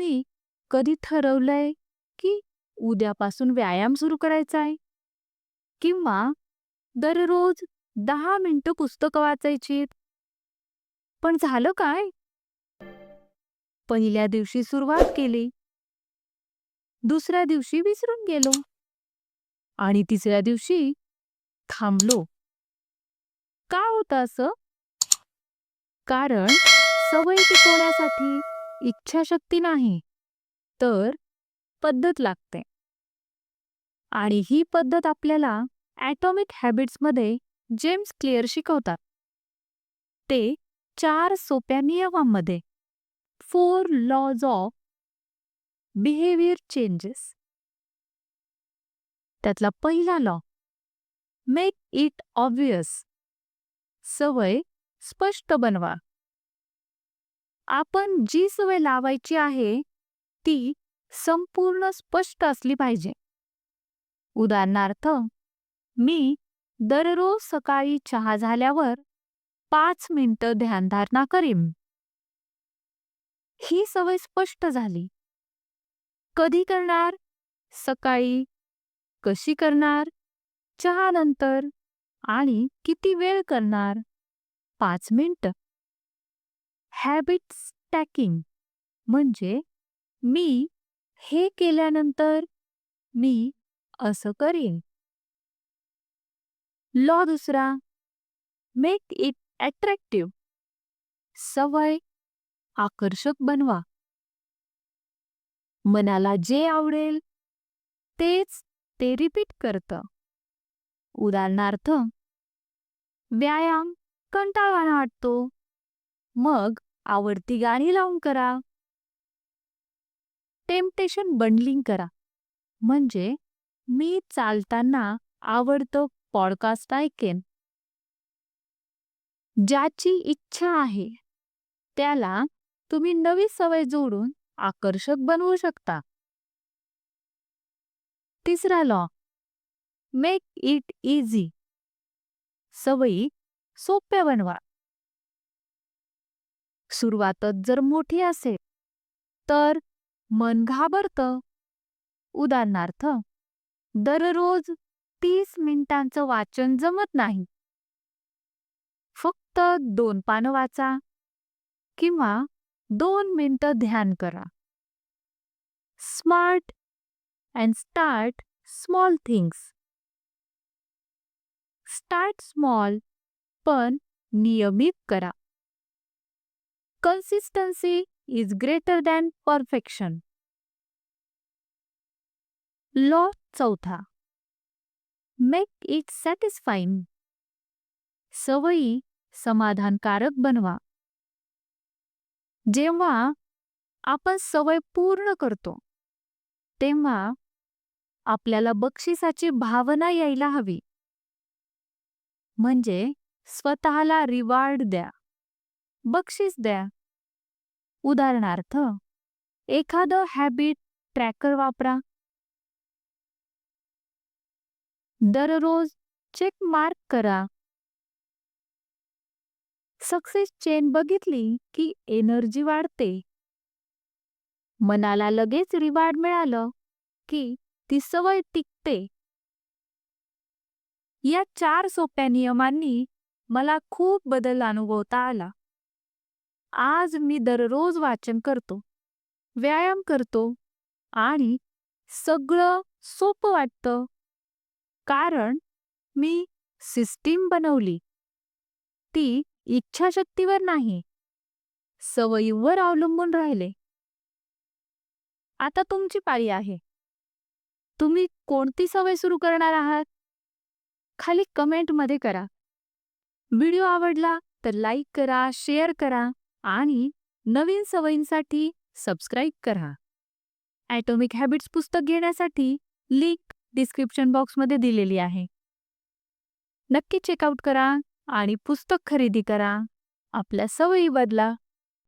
तुम्ही कधी ठरवलंय की उद्यापासून व्यायाम सुरू करायचा आहे? किंवा दररोज दहा मिनिटं पुस्तकं वाचायची पण झालं काय? पहिल्या दिवशी सुरुवात केली. दुसऱ्या दिवशी विसरून गेलो. आणि तिसऱ्या दिवशी थांबलो. का होतं असं? कारण सवय टिकवण्यासाठी इच्छाशक्ती नाही तर पद्धत लागते. आणि ही पद्धत आपल्याला ॲटॉमिक हॅबिट्समध्ये जेम्स क्लिअर शिकवतात. ते चार सोप्या नियमांमध्ये. Four laws of behaviour changes. त्यातला पहिला लॉ मेक इट ऑब्वियस. सवय स्पष्ट बनवा. आपण जी सवय लावायची आहे ती संपूर्ण स्पष्ट असली पाहिजे. उदाहरणार्थ मी दररोज सकाळी चहा झाल्यावर पाच मिनिटं ध्यानधारणा करीन. ही सवय स्पष्ट झाली. कधी करणार? सकाळी. कशी करणार? चहानंतर. आणि किती वेळ करणार? पाच मिनिटं. हॅबिट स्टॅकिंग म्हणजे मी हे केल्यानंतर मी असं करीन. लॉ दुसरा मेक इट अट्रॅक्टिव्ह सवय आकर्षक बनवा. मनाला जे आवडेल तेच ते रिपीट करतं. उदाहरणार्थ व्यायाम कंटाळवाणा वाटतो. मग आवडती गाणी लावून करा. टेम्पटेशन बंडलिंग करा. म्हणजे मी चालताना आवडतं पॉडकास्ट ऐकेन. ज्याची इच्छा आहे त्याला तुम्ही नवी सवय जोडून आकर्षक बनवू शकता. तिसरा लॉ मेक इट इझी सवयी सोप्या बनवा. सुरुवातच जर मोठी असेल तर मन घाबरतं. उदाहरणार्थ दररोज तीस मिनिटांचं वाचन जमत नाही. फक्त दोन पानं वाचा किंवा दोन मिनिटं ध्यान करा. Smart and start small things. Start small पण नियमित करा. Consistency is greater than perfection law चौथा. मेक इट सॅटिस्फाईंग सवयी समाधानकारक बनवा. जेव्हा आपण सवय पूर्ण करतो तेव्हा आपल्याला बक्षिसाची भावना यायला हवी. म्हणजे स्वतःला रिवार्ड द्या. बक्षीस द्या. उदाहरणार्थ एखादं हॅबिट ट्रॅकर वापरा. दररोज चेक मार्क करा. सक्सेस चेन बघितली की एनर्जी वाढते. मनाला लगेच रिवार्ड मिळालं की ती सवय टिकते. या चार सोप्या नियमांनी मला खूप बदल अनुभवता आला. आज मी दररोज वाचन करतो व्यायाम करतो आणि सगळं सोपं वाटतं. कारण मी सिस्टीम बनवली. ती इच्छाशक्तीवर नाही सवयीवर अवलंबून राहिले. आता तुमची पाळी आहे. तुम्ही कोणती सवय सुरू करणार आहात? खाली कमेंटमध्ये करा. व्हिडिओ आवडला तर लाईक करा शेअर करा. आणि नवीन सवयींसाठी सबस्क्राईब करा. ॲटॉमिक हॅबिट्स पुस्तक घेण्यासाठी लिंक डिस्क्रिप्शन बॉक्समध्ये दिलेली आहे. नक्की चेकआउट करा आणि पुस्तक खरेदी करा. आपल्या सवयी बदला.